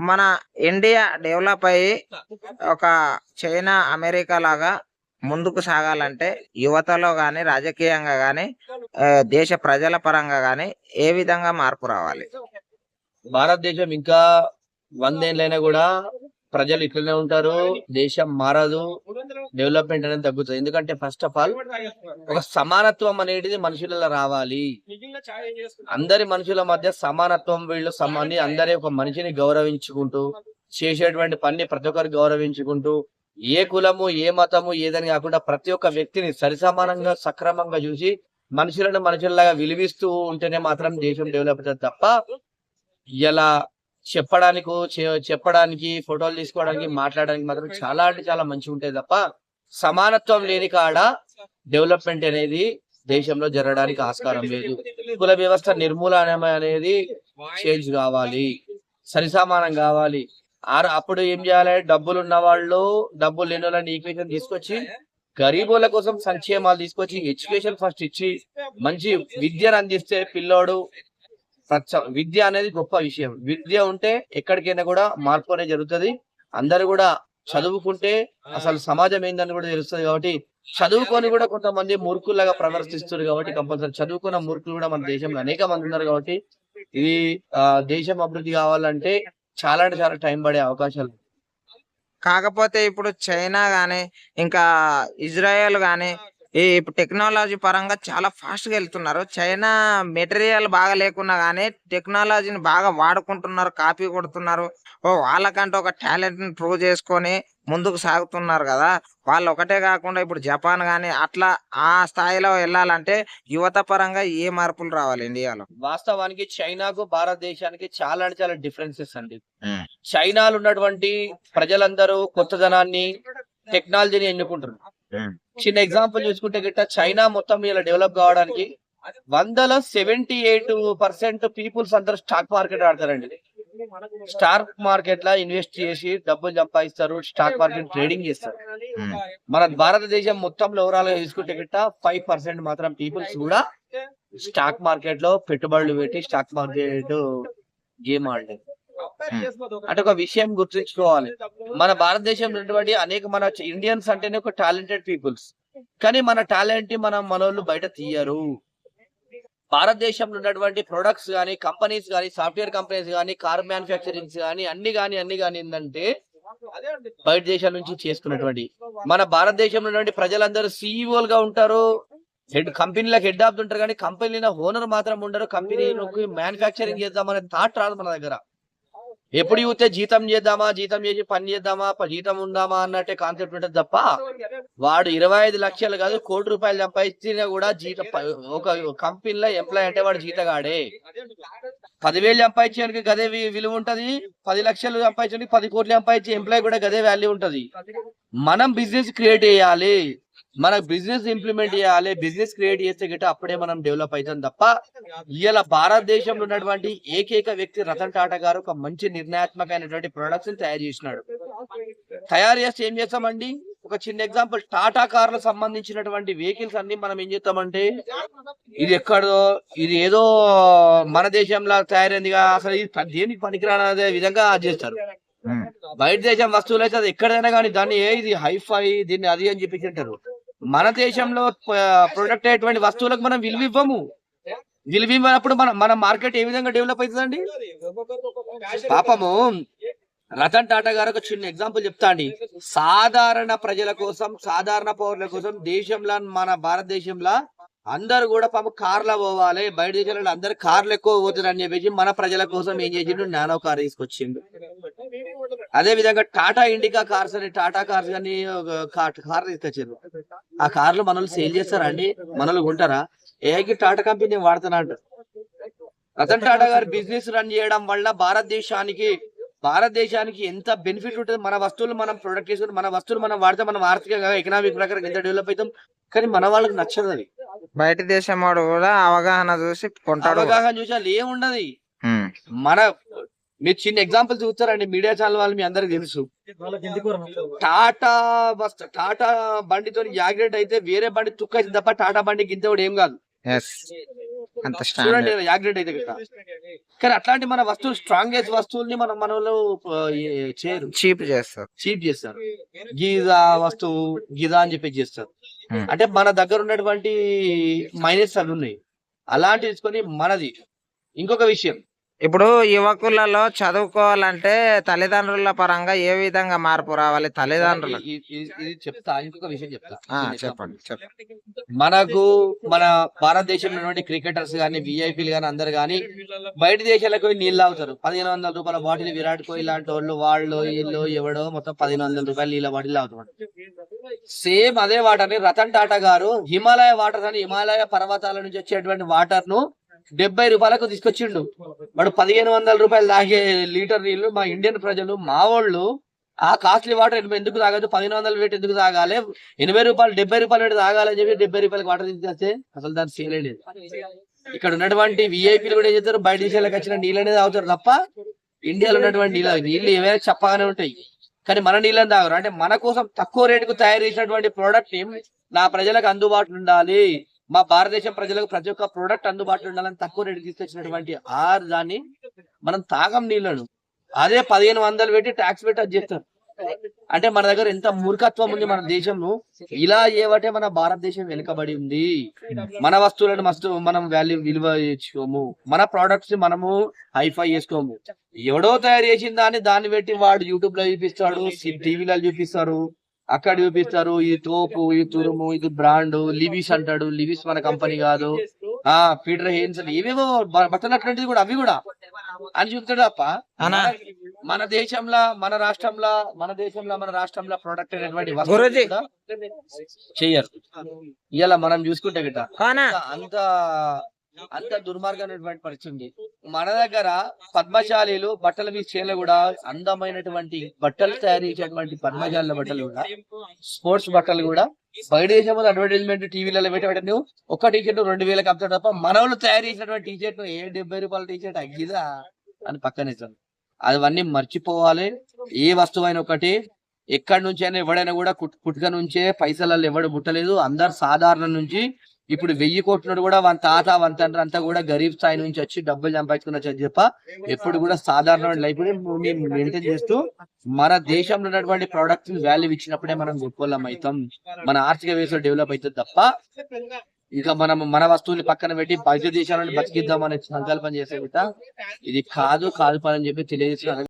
మన India develop అయ్యి ఒక చైనా అమెరికా లాగా ముందుకు సాగాలంటే యువతలో కానీ రాజకీయంగా కానీ దేశ ప్రజల పరంగా కానీ ఏ విధంగా మార్పు రావాలి? భారతదేశం ఇంకా వందేళ్ళైనా కూడా ప్రజలు ఇట్లనే ఉంటారు దేశం మారదు డెవలప్మెంట్ అనేది తగ్గుతుంది. ఎందుకంటే ఫస్ట్ ఆఫ్ ఆల్ ఒక సమానత్వం అనేది మనుషులలో రావాలి. అందరి మనుషుల మధ్య సమానత్వం వీళ్ళు సమాన్ని అందరి ఒక మనిషిని గౌరవించుకుంటూ చేసేటువంటి పని ప్రతి ఒక్కరు గౌరవించుకుంటూ ఏ కులము ఏ మతము ఏదని కాకుండా ప్రతి ఒక్క వ్యక్తిని సరిసమానంగా సక్రమంగా చూసి మనుషులను మనుషులలాగా విలువిస్తూ ఉంటేనే మాత్రం దేశం డెవలప్ అవుతుంది తప్ప ఇలా చెప్పడానికి చెప్పడానికి ఫోటోలు తీసుకోవడానికి మాట్లాడడానికి మాత్రం చాలా అంటే చాలా మంచిగా ఉంటాయి తప్ప సమానత్వం లేని కాడ డెవలప్మెంట్ అనేది దేశంలో జరగడానికి ఆస్కారం లేదు. కుల వ్యవస్థ నిర్మూలన అనేది చేంజ్ కావాలి. సరిసమానం కావాలి. ఆరు అప్పుడు ఏం చేయాలి? డబ్బులు ఉన్న వాళ్ళు డబ్బులు లేని వాళ్ళని ఈక్వేషన్ తీసుకొచ్చి గరీబుల కోసం సంక్షేమాలు తీసుకొచ్చి ఎడ్యుకేషన్ ఫస్ట్ ఇచ్చి మంచి విద్యను అందిస్తే పిల్లోడు ప్రచ- విద్య అనేది గొప్ప విషయం. విద్య ఉంటే ఎక్కడికైనా కూడా మార్పు అనేది జరుగుతుంది. అందరు కూడా చదువుకుంటే అసలు సమాజం ఏందని కూడా తెలుస్తుంది కాబట్టి చదువుకొని కూడా కొంతమంది మూర్ఖుల్లాగా ప్రదర్శిస్తున్నారు కాబట్టి కంపల్సరీ చదువుకున్న మూర్ఖులు కూడా మన దేశంలో అనేక మంది ఉన్నారు కాబట్టి ఇది ఆ, దేశం అభివృద్ధి కావాలంటే చాలా అంటే చాలా టైం పడే అవకాశాలు. కాకపోతే ఇప్పుడు చైనా కానీ ఇంకా ఇజ్రాయెల్ కానీ ఈ టెక్నాలజీ పరంగా చాలా ఫాస్ట్గా వెళ్తున్నారు చైనా మెటీరియల్ బాగా లేకున్నా గానీ టెక్నాలజీని బాగా వాడుకుంటున్నారు కాపీ కొడుతున్నారు. ఓ వాళ్ళకంటే ఒక టాలెంట్ని ప్రూవ్ చేసుకొని ముందుకు సాగుతున్నారు కదా! వాళ్ళు ఒకటే కాకుండా ఇప్పుడు జపాన్ గాని అట్లా ఆ స్థాయిలో వెళ్ళాలంటే యువత పరంగా ఏ మార్పులు రావాలి ఇండియాలో? వాస్తవానికి చైనాకు భారతదేశానికి చాలా అంటే చాలా డిఫరెన్సెస్ అండి. చైనాలో ఉన్నటువంటి ప్రజలందరూ కొత్తదనాన్ని టెక్నాలజీని ఎన్నుకుంటారు మ్మ్. చిన్న ఎగ్జాంపుల్ చూసుకుంటే గిట్ట చైనా మొత్తం ఇలా డెవలప్ కావడానికి వందల సెవెంటీ ఎయిట్ పర్సెంట్ పీపుల్స్ అందరూ స్టాక్ మార్కెట్ ఆడతారండి. స్టాక్ మార్కెట్లా ఇన్వెస్ట్ చేసి డబ్బులు సంపాదిస్తారు స్టాక్ మార్కెట్ ట్రేడింగ్ చేస్తారు. మ్మ్. మన భారతదేశం మొత్తంలో ఓవరాల్గా చూసుకుంటే గిట్ట ఫైవ్ పర్సెంట్ మాత్రం పీపుల్స్ కూడా స్టాక్ మార్కెట్లో పెట్టుబడులు పెట్టి స్టాక్ మార్కెట్ గేమ్ ఆడలేదు అంటే ఒక విషయం గుర్తుంచుకోవాలి. మన భారతదేశంలో ఉన్నటువంటి అనేక మన ఇండియన్స్ అంటేనే ఒక టాలెంటెడ్ పీపుల్స్ కానీ మన టాలెంట్ మన మనోళ్ళు బయట తీయరు. భారతదేశంలో ఉన్నటువంటి ప్రొడక్ట్స్ కానీ కంపెనీస్ కానీ సాఫ్ట్వేర్ కంపెనీస్ కానీ కార్ మ్యానుఫ్యాక్చరింగ్స్ కానీ అన్ని కానీ అన్ని కానీ ఏంటంటే బయట దేశాల నుంచి చేసుకున్నటువంటి మన భారతదేశంలో ఉన్నటువంటి ప్రజలందరూ సీఈఓలు గా ఉంటారు. హెడ్ కంపెనీలకు హెడ్ ఆఫ్ ఉంటారు కానీ కంపెనీల ఓనర్ మాత్రం ఉండరు. కంపెనీ మ్యానుఫ్యాక్చరింగ్ చేద్దామనే థాట్ రాదు మన దగ్గర. ఎప్పుడు చూస్తే జీతం చేద్దామా జీతం చేసి పని చేద్దామా జీతం ఉందామా అన్నట్టే కాన్సెప్ట్ ఉంటుంది తప్ప వాడు ఇరవై ఐదు లక్షలు కాదు కోటి రూపాయలు సంపాదించినా కూడా జీతం ఒక కంపెనీలో ఎంప్లాయ్ అంటే వాడు జీతగాడే. పదివేలు సంపాదించడానికి గదే విలువ ఉంటది పది లక్షలు సంపాదించడానికి పది కోట్లు సంపాదించే ఎంప్లాయ్ కూడా గదే వాల్యూ ఉంటది. మనం బిజినెస్ క్రియేట్ చేయాలి. మన బిజినెస్ ఇంప్లిమెంట్ చేయాలి బిజినెస్ క్రియేట్ చేస్తే గిట్ట అప్పుడే మనం డెవలప్ అవుతాం తప్ప ఇవాళ భారతదేశంలో ఉన్నటువంటి ఏకైక వ్యక్తి రతన్ టాటా గారు ఒక మంచి నిర్ణయాత్మకమైనటువంటి ప్రొడక్ట్స్ తయారు చేసినాడు. తయారు చేస్తే ఏం చేస్తామండి? ఒక చిన్న ఎగ్జాంపుల్ టాటా కార్లకు సంబంధించినటువంటి వెహికల్స్ అన్ని మనం ఏం చేస్తామంటే ఇది ఎక్కడో ఇది ఏదో మన దేశంలో తయారైందిగా అసలు ఇది దేనికి పనికిరానదే విధంగా చేస్తారు. బయట దేశం వస్తువులు అయితే అది ఎక్కడైనా కానీ దాన్ని ఏ ఇది హైఫై దీన్ని అది అని చెప్పేసి అంటారు. మన దేశంలో ప్రొడక్ట్ అయ్యేటువంటి వస్తువులకు మనం విలువ ఇవ్వము. విలువ ఇవ్వనప్పుడు మన మన మార్కెట్ ఏ విధంగా డెవలప్ అవుతుందండి? పాపము రతన్ టాటా గారు ఒక చిన్న ఎగ్జాంపుల్ చెప్తా అండి. సాధారణ ప్రజల కోసం సాధారణ పౌరుల కోసం దేశంలో మన భారతదేశంలో అందరు కూడా పాప కార్లో పోవాలి. బయట దేశాలలో అందరు కార్లు ఎక్కువ పోతున్నారు అని చెప్పేసి మన ప్రజల కోసం ఏం చేసిండు? నానో కార్ తీసుకొచ్చిండు. అదే విధంగా టాటా ఇండికా కార్స్ అని టాటా కార్స్ అని కార్ తీసుకొచ్చిండ్రు ఆ కార్లు మనల్ని సేల్ చేస్తారా అండి? మనల్ని కొంటారా? ఏకి టాటా కంపెనీ వాడుతున్నట్టు రతన్ టాటా గారు బిజినెస్ రన్ చేయడం వల్ల భారతదేశానికి భారతదేశానికి ఎంత బెనిఫిట్ ఉంటుంది మన వస్తువులు మనం ప్రొడక్ట్ చేసుకుని మన వస్తువులు మనం వాడితే మనం ఆర్థికంగా ఎకనామిక్ ప్రకారం ఎంత డెవలప్ అవుతాం? కానీ మన వాళ్ళకి నచ్చదు అది. బయట దేశం వాడు కూడా అవగాహన చూసి కొంటాడు అవగాహన చూసి వాళ్ళు ఏముండదు. మన మీరు చిన్న ఎగ్జాంపుల్ చూస్తారండి మీడియా ఛానల్ వాళ్ళు మీ అందరికి తెలుసు. టాటా బస్ టాటా బండితో యాక్సిడెంట్ అయితే వేరే బండి తుక్క తప్ప టాటా బండి గింత కూడా ఏం కాదు. చూడండి యాగ్రెడ్ అయితే గిట్ట. కానీ అట్లాంటి మన వస్తువులు స్ట్రాంగెస్ట్ వస్తువుల్ని మనం మన వాళ్ళు ఆ, ఏ- చేయరు. చీప్ చేస్తారు. చీప్ చేస్తారు. గీజా వస్తువు గీజా అని చెప్పి చేస్తారు. Hmm. అంటే మన దగ్గర ఉన్నటువంటి మైనస్ అవి ఉన్నాయి. అలాంటి తీసుకొని మనది. ఇంకొక విషయం. ఇప్పుడు యువకులలో చదువుకోవాలంటే తల్లిదండ్రుల పరంగా ఏ విధంగా మార్పు రావాలి? తల్లిదండ్రులు ఇది చెప్తా ఇంకొక విషయం చెప్తా. చెప్పండి చెప్పండి. మనకు మన భారతదేశంలో ఉన్నటువంటి క్రికెటర్స్ గానీ విఐపీలు గానీ అందరు గానీ బయట దేశాలకు పోయి నీళ్ళు తాగుతారు. పదిహేను వందల రూపాయల బాటిల్ విరాట్ కోహ్లీ లాంటి వాళ్ళు వాళ్ళు వీళ్ళు ఎవడో మొత్తం పదిహేను వందల రూపాయలు నీళ్ళ బాటిల్ తాగుతారు సేమ్ అదే వాటర్ని రతన్ టాటా గారు హిమాలయ వాటర్ అని హిమాలయ పర్వతాల నుంచి వచ్చేటువంటి వాటర్ను డెబ్బై రూపాయలకు తీసుకొచ్చిండు. వాడు పదిహేను వందల రూపాయలు తాగే లీటర్ నీళ్ళు మా ఇండియన్ ప్రజలు మా వాళ్ళు ఆ కాస్ట్లీ వాటర్ ఎందుకు తాగదు పదిహేను వందల పెట్టి ఎందుకు తాగాలి? ఎనభై రూపాయలు డెబ్బై రూపాయలు పెట్టి తాగాలని చెప్పి డెబ్బై రూపాయలకు వాటర్ తీసుకొస్తే అసలు దాని సేల్ లేదు. ఇక్కడ ఉన్నటువంటి విఐపీలు కూడా ఏం చేస్తారు? బయట దేశాలకు వచ్చిన నీళ్ళనే తాగుతారు తప్ప ఇండియాలో ఉన్నటువంటి నీళ్ళు నీళ్ళు ఏమైనా చెప్పగానే ఉంటాయి. కానీ మన నీళ్ళని తాగరు. అంటే మన కోసం తక్కువ రేటుకు తయారు చేసినటువంటి ప్రోడక్ట్ నా ప్రజలకు అందుబాటులో ఉండాలి. మా భారతదేశం ప్రజలకు ప్రతి ఒక్క ప్రోడక్ట్ అందుబాటులో ఉండాలని తక్కువ రేటు తీసుకొచ్చినటువంటి ఆరు దాన్ని మనం తాగం నీళ్ళను. అదే పదిహేను వందలు పెట్టి ట్యాక్స్ పెట్టి అది చేస్తారు. అంటే మన దగ్గర ఎంత మూర్ఖత్వం ఉంది మన దేశంలో. ఇలా ఏవటే మన భారతదేశం వెనుకబడి ఉంది. మన వస్తువులను మస్తు మనం వాల్యూ విలువ చేసుకోము మన ప్రోడక్ట్స్ మనము హైఫై చేసుకోము. ఎవడో తయారు చేసిన దాన్ని దాన్ని పెట్టి వాడు యూట్యూబ్లో చూపిస్తాడు టీవీలో చూపిస్తారు. అక్కడ చూపిస్తారు ఇది తోపు ఇది తురుము ఇది బ్రాండ్ లివిస్ అంటాడు. లివిస్ మన కంపెనీ కాదు. ఆ పీటర్ హెయిన్స్ ఏవేవో బట్టలు అట్లాంటిది కూడా అవి కూడా. అని చెప్తాడు తప్ప. మన- దేశంలో మన రాష్ట్రంలో మన దేశంలో మన రాష్ట్రంలో ప్రొడక్ట్ అనేటువంటి చెయ్యరు ఇలా మనం చూసుకుంటే గిట్ట. అంత అంత దుర్మార్గమైనటువంటి పరిస్థితి ఉంది. మన దగ్గర పద్మశాలీలు బట్టల మీద చేల కూడా అందమైనటువంటి బట్టలు తయారు చేసేటువంటి పద్మశాల బట్టలు కూడా స్పోర్ట్స్ బట్టలు కూడా బయట దేశంలో అడ్వర్టైజ్మెంట్ టీవీలలో పెట్టేవాడు ఒక్క టీషర్ట్ రెండు వేలకు అమ్ముతాడు తప్ప మన తయారు చేసినటువంటి టీషర్ట్ ఏ డెబ్బై రూపాయల టీ షర్ట్ అగ్గిదా అని పక్కనిస్తాను అవన్నీ మర్చిపోవాలి. ఏ వస్తువైనా ఒకటి ఎక్కడి నుంచి అయినా ఎవడైనా కూడా కుట్- పుట్టుక నుంచే పైసలలో ఎవడు ముట్టలేదు. అందరు సాధారణ నుంచి ఇప్పుడు వెయ్యి కోట్లుడు కూడా వాళ్ళ తాత వాళ్ళ తండ్రి అంతా కూడా గరీబ్ స్థాయి నుంచి వచ్చి డబ్బులు సంపాదించుకున్న చెప్ప. ఎప్పుడు కూడా సాధారణమైన లైఫ్ మెయింటైన్ చేస్తూ మన దేశంలో ఉన్నటువంటి ప్రొడక్ట్స్ వాల్యూ ఇచ్చినప్పుడే మనం గొప్పలం అవుతాం మన ఆర్థిక వ్యవస్థ డెవలప్ అవుతుంది తప్ప ఇక మనం మన వస్తువుని పక్కన పెట్టి బయట దేశాలను బతికిద్దాం అనే సంకల్పం చేసే ఇది కాదు కాదు పని అని చెప్పి తెలియజేస్తున్నారు